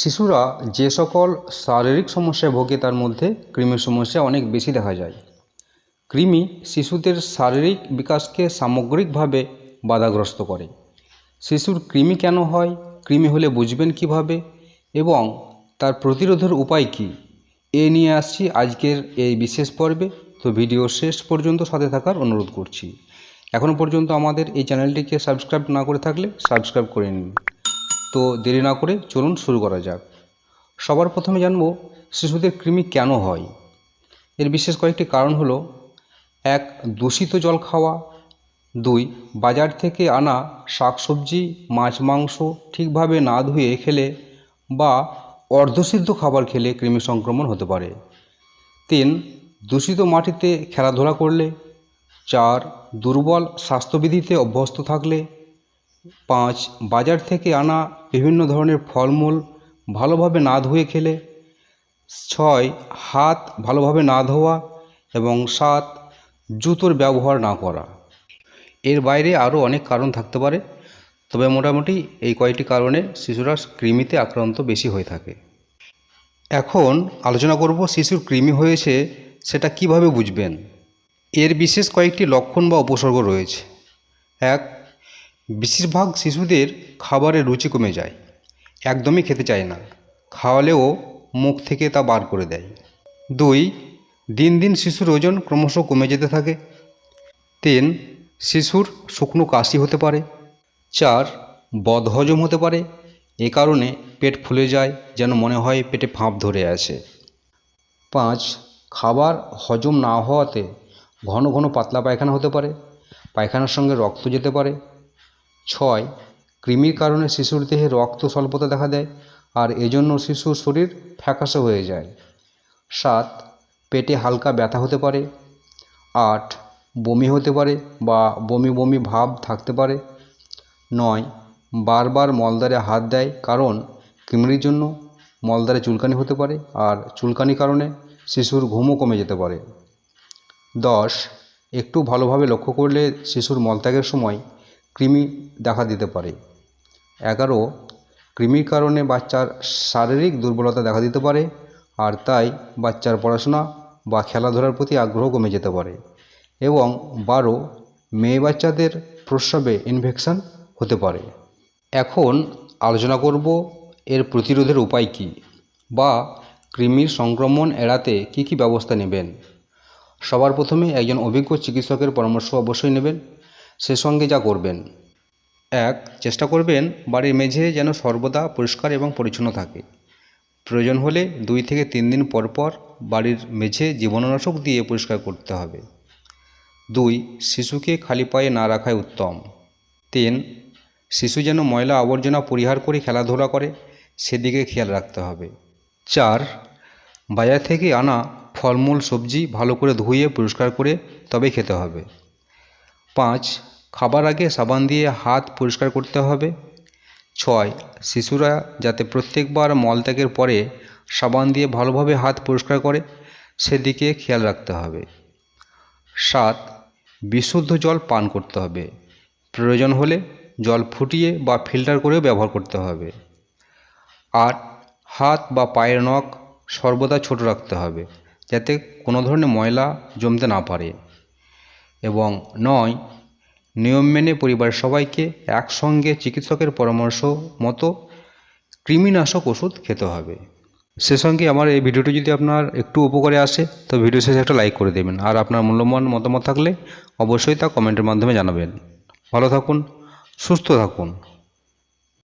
শিশুরা যে সকল শারীরিক সমস্যায় ভোগে তার মধ্যে কৃমির সমস্যা অনেক বেশি দেখা যায়। কৃমি শিশুদের শারীরিক বিকাশকে সামগ্রিকভাবে বাধাগ্রস্ত করে। শিশুর কৃমি কেন হয়, কৃমি হলে বুঝবেন কীভাবে এবং তার প্রতিরোধের উপায় কী? এ নিয়ে আসছি আজকের এই বিশেষ পর্বে। তো ভিডিও শেষ পর্যন্ত সাথে থাকার অনুরোধ করছি। এখনও পর্যন্ত আমাদের এই চ্যানেলটিকে সাবস্ক্রাইব না করে থাকলে সাবস্ক্রাইব করে নিন। তো দেরি না করে চলুন শুরু করা যাক। সবার প্রথমে জানব শিশুদের কৃমি কেন হয়। এর বিশেষ কয়েকটি কারণ হলো, এক, দূষিত জল খাওয়া, দুই, বাজার থেকে আনা শাকসবজি, মাছ, মাংস ঠিকভাবে না ধুয়ে খেলে বা অর্ধসিদ্ধ খাবার খেলে কৃমি সংক্রমণ হতে পারে। তিন, দূষিত মাটিতে খেলাধুলা করলে। চার, দুর্বল স্বাস্থ্যবিধিতে অভ্যস্ত থাকলে। পাঁচ, বাজার থেকে আনা বিভিন্ন ধরনের ফলমূল ভালোভাবে না ধুয়ে খেলে, ছয়, হাত ভালোভাবে না ধোয়া এবং সাত, জুতোর ব্যবহার না করা। এর বাইরে আরও অনেক কারণ থাকতে পারে, তবে মোটামুটি এই কয়েকটি কারণে শিশুরা কৃমিতে আক্রান্ত বেশি হয়ে থাকে। এখন আলোচনা করব শিশুর কৃমি হয়েছে সেটা কীভাবে বুঝবেন? এর বিশেষ কয়েকটি লক্ষণ বা উপসর্গ রয়েছে। এক বেশিরভাগ শিশুদের খাবারের রুচি কমে যায়, একদমই খেতে চায় না। খাওয়ালেও মুখ থেকে তা বার করে দেয়। দুই, দিন দিন শিশুর ওজন ক্রমশ কমে যেতে থাকে। তিন, শিশুর শুকনো কাশি হতে পারে। চার, বদহজম হতে পারে। এ কারণে পেট ফুলে যায়, যেন মনে হয় পেটে ফাঁপ ধরে আছে। পাঁচ, খাবার হজম না হওয়াতে ঘন ঘন পাতলা পায়খানা হতে পারে। পায়খানার সঙ্গে রক্ত যেতে পারে। ছয়, কৃমির কারণে শিশুর দেহে রক্ত স্বল্পতা দেখা দেয় আর এজন্য শিশুর শরীর ফ্যাকাশে হয়ে যায়। সাত, পেটে হালকা ব্যথা হতে পারে। আট, বমি হতে পারে বা বমি বমি ভাব থাকতে পারে। নয়, বারবার মলদ্বারে হাত দেয় কারণ কৃমির জন্য মলদ্বারে চুলকানি হতে পারে আর চুলকানি কারণে শিশুর ঘুমও কমে যেতে পারে। দশ, একটু ভালোভাবে লক্ষ্য করলে শিশুর মলত্যাগের সময় কৃমি দেখা দিতে পারে। এগারো, কৃমির কারণে বাচ্চার শারীরিক দুর্বলতা দেখা দিতে পারে আর তাই বাচ্চার পড়াশোনা বা খেলাধুলার প্রতি আগ্রহ কমে যেতে পারে। এবং বারো, মেয়ে বাচ্চাদের প্রস্রাবে ইনফেকশান হতে পারে। এখন আলোচনা করব এর প্রতিরোধের উপায় কী বা কৃমির সংক্রমণ এড়াতে কী কী ব্যবস্থা নেবেন। সবার প্রথমে একজন অভিজ্ঞ চিকিৎসকের পরামর্শ অবশ্যই নেবেন। সে সঙ্গে যা করবেন। এক, চেষ্টা করবেন বাড়ির মেঝে যেন সর্বদা পরিষ্কার এবং পরিচ্ছন্ন থাকে। প্রয়োজন হলে দুই থেকে তিন দিন পর পর বাড়ির মেঝে জীবাণুনাশক দিয়ে পরিষ্কার করতে হবে। দুই, শিশুকে খালি পায়ে না রাখাই উত্তম। তিন, শিশু যেন ময়লা আবর্জনা পরিহার করে খেলাধুলা করে, সেদিকে খেয়াল রাখতে হবে। চার, বাজার থেকে আনা ফলমূল, সবজি ভালো করে ধুয়ে পরিষ্কার করে তবে খেতে হবে। পাঁচ, খাবার আগে সাবান দিয়ে হাত পরিষ্কার করতে হবে। ছয়, শিশুরা যাতে প্রত্যেকবার মলত্যাগের পরে সাবান দিয়ে ভালোভাবে হাত পরিষ্কার করে, সেদিকে খেয়াল রাখতে হবে। সাত, বিশুদ্ধ জল পান করতে হবে। প্রয়োজন হলে জল ফুটিয়ে বা ফিল্টার করেও ব্যবহার করতে হবে। আট, হাত বা পায়ের নখ সর্বদা ছোট রাখতে হবে, যাতে কোনো ধরনের ময়লা জমতে না পারে। এবং নয়, নিয়ম মেনে পরিবারের সবাইকে একসঙ্গে চিকিৎসকের পরামর্শ মতো কৃমিনাশক ওষুধ খেতে হবে। সে সঙ্গে আমার এই ভিডিওটি যদি আপনার একটু উপকারে আসে, তো ভিডিও শেষে একটা লাইক করে দেবেন। আর আপনার মূল্যবান মতামত থাকলে অবশ্যই তা কমেন্টের মাধ্যমে জানাবেন। ভালো থাকুন, সুস্থ থাকুন।